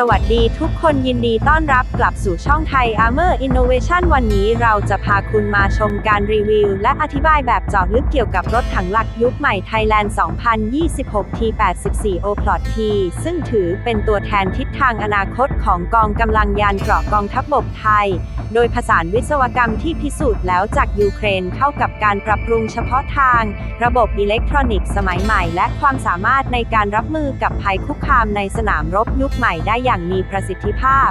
สวัสดีทุกคนยินดีต้อนรับกลับสู่ช่องไทย Armor Innovation วันนี้เราจะพาคุณมาชมการรีวิว และอธิบายแบบเจาะลึกเกี่ยวกับรถถังหลักยุคใหม่ Thailand 2026 T84 o p l o t T ซึ่งถือเป็นตัวแทนทิศทางอนาคตของกองกำลังยานเกราะกองทัพบกไทย โดยผสานวิศวกรรมที่พิสูจน์แล้วจากยูเครนเข้ากับการปรับปรุงเฉพาะทาง ระบบอิเล็กทรอนิกส์สมัยใหม่ และความสามารถในการรับมือกับภัยคุกคามในสนามรบยุคใหม่ได้อย่างมีประสิทธิภาพ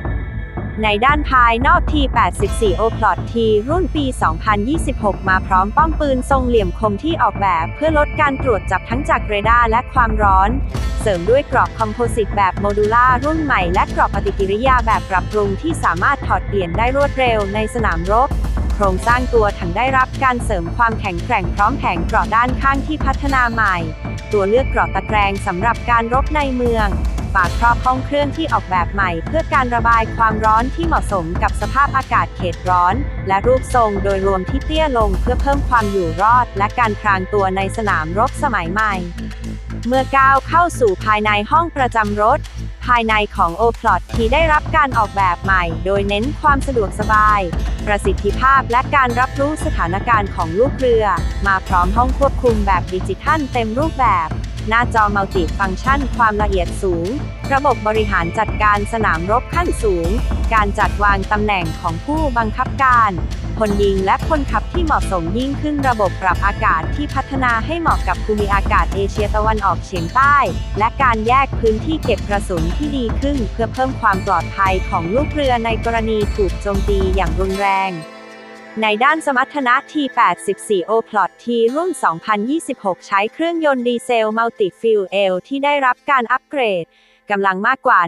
ในด้านภายนอก T84 o p l o t T รุ่นปี 2026 มาพร้อมป้อมปืนทรงเหลี่ยมคมที่ออกแบบเพื่อลดการตรวจจับทั้งจากเรดาร์และความร้อน เสริมด้วยกรอบคอมโพสิตแบบโมดูล่ารุ่นใหม่และกรอบปฏิกิริยาแบบปรับปรุงที่สามารถถอดเปลี่ยนได้รวดเร็วในสนามรบโครงสร้างตัวถังได้รับการเสริมความแข็งแกร่งพร้อมแผงเกราะด้านข้างที่พัฒนาใหม่ ตัวเลือกเกราะตะแกรงสำหรับการรบในเมือง ฝากครอบห้องเครื่องที่ออกแบบใหม่ เพื่อการระบายความร้อนที่เหมาะสมกับสภาพอากาศเขตร้อน และรูปทรงโดยรวมที่เตี้ยลงเพื่อเพิ่มความอยู่รอด และการพรางตัวในสนามรบสมัยใหม่ เมื่อก้าวเข้าสู่ภายในห้องประจำรถภายในของ o p l o t ที่ได้รับการออกแบบใหม่ โดยเน้นความสะดวกสบาย ประสิทธิภาพและการรับรู้สถานการณ์ของลูกเรือ มาพร้อมห้องควบคุมแบบดิจิทัลเต็มรูปแบบ หน้าจอมัลติฟังก์ชัน ความละเอียดสูง ระบบบริหารจัดการสนามรบขั้นสูง การจัดวางตำแหน่งของผู้บังคับการคนยิงและคนขับที่เหมาะสมยิ่งขึ้นระบบปรับอากาศที่พัฒนาให้เหมาะกับภูมิอากาศเอเชียตะวันออกเฉียงใต้ และการแยกพื้นที่เก็บกระสุนที่ดีขึ้น เพื่อเพิ่มความปลอดภัยของลูกเรือในกรณีถูกโจมตีอย่างรุนแรง ในด้านสมรรถนะ T84 o p l o t T รุ่น 2026 ใช้เครื่องยนต์ดีเซลมัลติฟิลเอลที่ได้รับการอัปเกรดกำลังมากกว่า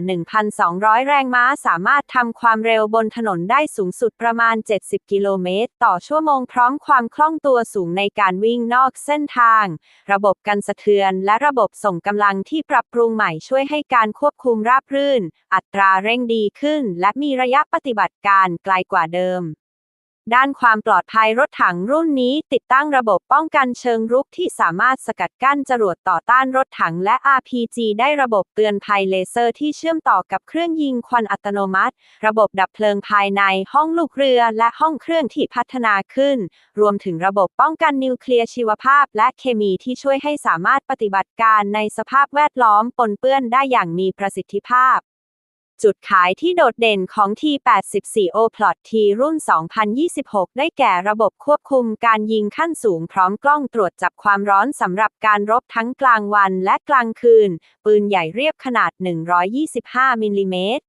1,200 แรงม้า สามารถทำความเร็วบนถนนได้สูงสุดประมาณ 70 กิโลเมตร ต่อชั่วโมงพร้อมความคล่องตัวสูงในการวิ่งนอกเส้นทาง ระบบกันสะเทือน และระบบส่งกำลังที่ปรับปรุงใหม่ช่วยให้การควบคุมราบรื่น อัตราเร่งดีขึ้น และมีระยะปฏิบัติการไกลกว่าเดิม ด้านความปลอดภัยรถถังรุ่นนี้ ติดตั้งระบบป้องกันเชิงรุกที่สามารถสกัดกั้นจรวดต่อต้านรถถังและ RPG ได้ระบบเตือนภัยเลเซอร์ที่เชื่อมต่อกับเครื่องยิงควันอัตโนมัติ ระบบดับเพลิงภายในห้องลูกเรือและห้องเครื่องที่พัฒนาขึ้น รวมถึงระบบป้องกันนิวเคลียร์ชีวภาพ และเคมีที่ช่วยให้สามารถปฏิบัติการในสภาพแวดล้อมปนเปื้อนได้อย่างมีประสิทธิภาพ จุดขายที่โดดเด่นของ T84 o p l o t T รุ่น 2026 ได้แก่ระบบควบคุมการยิงขั้นสูงพร้อมกล้องตรวจจับความร้อนสำหรับการรบทั้งกลางวันและกลางคืน ปืนใหญ่เรียบขนาด 125 มิลลิเมตร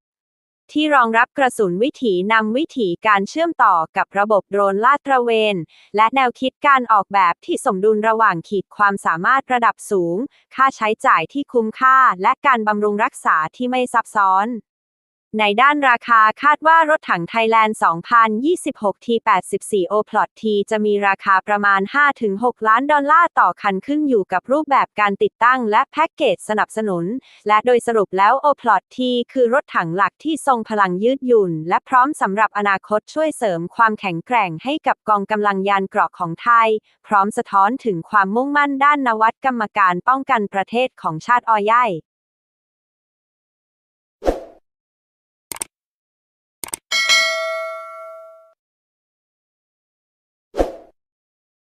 ที่รองรับกระสุนวิถีนำวิถีการเชื่อมต่อกับระบบโดรนลาดตระเวน และแนวคิดการออกแบบที่สมดุลระหว่างขีดความสามารถระดับสูง ค่าใช้จ่ายที่คุ้มค่า และการบำรุงรักษาที่ไม่ซับซ้อน ในด้านราคาคาดว่ารถถังไทยแลนด์ 2026 T84 o p l o t T จะมีราคาประมาณ 5-6 ล้านดอลลาร์ต่อคันขึ้นอยู่กับรูปแบบการติดตั้งและแพ็กเกจสนับสนุน และโดยสรุปแล้ว o p l o t T คือรถถังหลักที่ทรงพลังยืดหยุ่น และพร้อมสำหรับอนาคตช่วยเสริมความแข็งแกร่งให้กับกองกำลังยานเกราะของไทย พร้อมสะท้อนถึงความมุ่งมั่นด้านนวัตกรรมการป้องกันประเทศของชาติออใหญ่